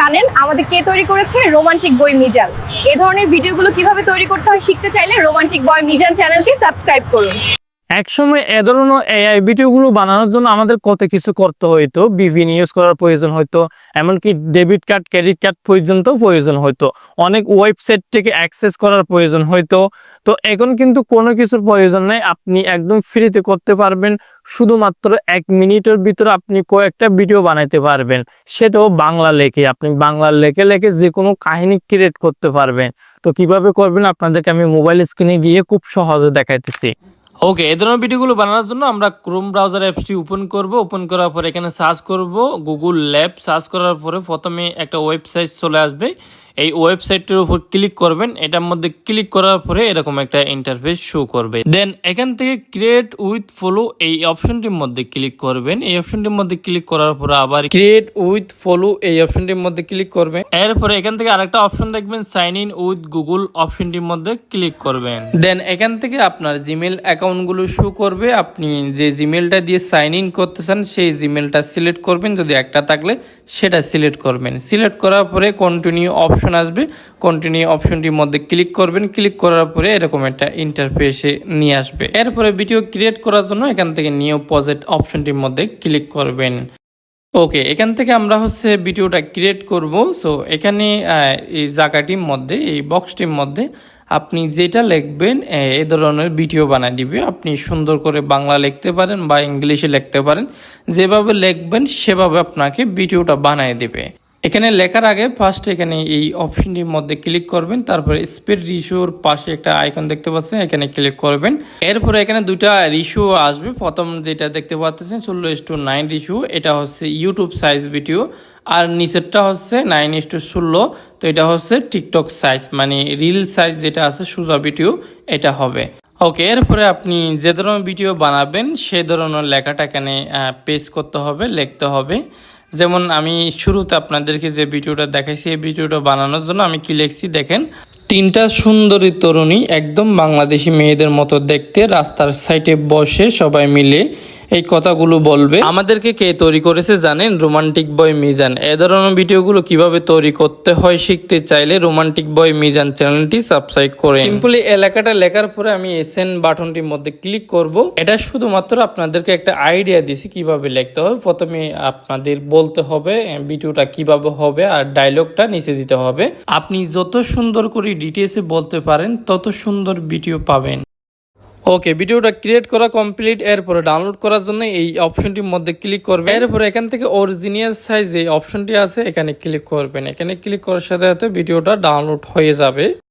জানেন, আমাদের কে তৈরি করেছে? রোমান্টিক বই মিজান এ ধরনের ভিডিওগুলো কীভাবে তৈরি করতে হয়, শিখতে চাইলে রোমান্টিক বয় মিজান চ্যানেলটি সাবস্ক্রাইব করুন। একসময় এ ধরনের এআই ভিডিওগুলো বানানোর জন্য আমাদের কত কিছু করতে হইতো বিভিন্ন ইউজ করার প্রয়োজন হতো এমনকি ডেবিট কার্ড ক্রেডিট কার্ড পর্যন্ত প্রয়োজন হতো অনেক ওয়েবসাইট থেকে অ্যাক্সেস করার প্রয়োজন হতো তো এখন কিন্তু কোনো কিছুর প্রয়োজন নেই, আপনি একদম ফ্রিতে করতে পারবেন, শুধুমাত্র এক মিনিটের ভিতরে আপনি কয়েকটা ভিডিও বানাইতে পারবেন, সেটাও বাংলা লেখে, আপনি বাংলা লেখে লেখে যে কোনো কাহিনী ক্রিয়েট করতে পারবেন। তো কীভাবে করবেন, আপনাদেরকে আমি মোবাইল স্ক্রিনে গিয়ে খুব সহজে দেখাইতেছি। ওকে এ ধরনের ভিডিওগুলো বানানোর জন্য আমরা ক্রোম ব্রাউজার অ্যাপসটি ওপেন করব। ওপেন করার পর এখানে সার্চ করব গুগল ল্যাব সার্চ করার পরে প্রথমে একটা ওয়েবসাইট চলে আসবে। এই ওয়েবসাইটের উপর ক্লিক করবেন এটার মধ্যে ক্লিক করার পরে এরকম একটা ইন্টারফেস শো করবে। দেন এখান থেকে ক্রিয়েট উইথ ফলো এই অপশনটির মধ্যে ক্লিক করবেন। এই অপশনটির মধ্যে ক্লিক করার পরে আবার ক্রিয়েট উইথ ফলো এই অপশনটির মধ্যে ক্লিক করবেন। এরপরে এখান থেকে আরেকটা অপশন দেখবেন সাইন ইন উইথ গুগল অপশনটির মধ্যে ক্লিক করবেন। দেন এখান থেকে আপনার জিমেল অ্যাকাউন্টগুলো শো করবে। আপনি যে জিমেলটা দিয়ে সাইন ইন করতে চান সেই জিমেলটা সিলেক্ট করবেন। যদি একটা থাকলে সেটা সিলেক্ট করবেন। সিলেক্ট করার পরে কন্টিনিউ অপশন আসবে। কন্টিনিউ অপশনটির মধ্যে ক্লিক করবেন। ক্লিক করার পরে এরকম একটা ইন্টারফেসে নিয়ে আসবে। এরপরে ভিডিও ক্রিয়েট করার জন্য এখান থেকে নিউ প্রজেক্ট অপশনটির মধ্যে ক্লিক করবেন। ওকে এখান থেকে আমরা হচ্ছে ভিডিওটা ক্রিয়েট করব। সো এখানে এই জায়গাটির মধ্যে, এই বক্সটির মধ্যে আপনি যেটা লিখবেন এই ধরনের ভিডিও বানিয়ে দিবে। আপনি সুন্দর করে বাংলা লিখতে পারেন বা ইংলিশে লিখতে পারেন। যেভাবে লিখবেন, সেভাবে আপনাকে ভিডিওটা বানিয়ে দেবে। এখানে লেখার আগে ফার্স্ট এখানে এই অপশনটির মধ্যে ক্লিক করবেন, তারপরে স্পিড রিশোর পাশে একটা আইকন দেখতে পাচ্ছেন, এখানে ক্লিক করবেন। এরপরে এখানে দুটা রিশু আসবে। প্রথম যেটা দেখতে পাচ্ছেন, ষোলো ইস টু নাইন রিশু এটা হচ্ছে ইউটিউব সাইজ ভিডিও আর নিচেরটা হচ্ছে নাইন ইস টু ষোলো, তো এটা হচ্ছে টিকটক সাইজ মানে রিল সাইজ যেটা আছে, সোজা ভিডিও এটা হবে। ওকে এরপরে আপনি যে ধরনের ভিডিও বানাবেন, সে ধরনের লেখাটা এখানে পেজ করতে হবে, লিখতে হবে। যেমন আমি শুরুতে আপনাদেরকে যে ভিডিওটা দেখাইছি, এই ভিডিওটা বানানোর জন্য আমি কি লিখছি দেখেন। তিনটা সুন্দরী তরুণী একদম বাংলাদেশি মেয়েদের মতো দেখতে রাস্তার সাইডে বসে সবাই মিলে এই কথাগুলো বলবে। আমাদেরকে কে তৈরি করেছে জানেন? রোমান্টিক বয় মিজান এ ধরনের ভিডিওগুলো কীভাবে তৈরি করতে হয় শিখতে চাইলে রোমান্টিক বয় মিজান চ্যানেলটি সাবস্ক্রাইব করে সিম্পলি এলাকাটা লেখার পরে আমি এসএন বাটনটির মধ্যে ক্লিক করব। এটা শুধুমাত্র আপনাদেরকে একটা আইডিয়া দিছি কীভাবে লিখতে হবে। প্রথমে আপনাদের বলতে হবে ভিডিওটা কীভাবে হবে আর ডায়লগটা নিচে দিতে হবে। আপনি যত সুন্দর করে ডিটেলসে বলতে পারেন তত সুন্দর ভিডিও পাবেন। ওকে ভিডিওটা ক্রিয়েট করা কমপ্লিট এরপরে ডাউনলোড করার জন্য এই অপশনটির মধ্যে ক্লিক করবেন। এরপরে এখান থেকে অরিজিনিয়াল সাইজ এই অপশনটি আছে, এখানে ক্লিক করবেন। এখানে ক্লিক করার সাথে সাথে ভিডিওটা ডাউনলোড হয়ে যাবে।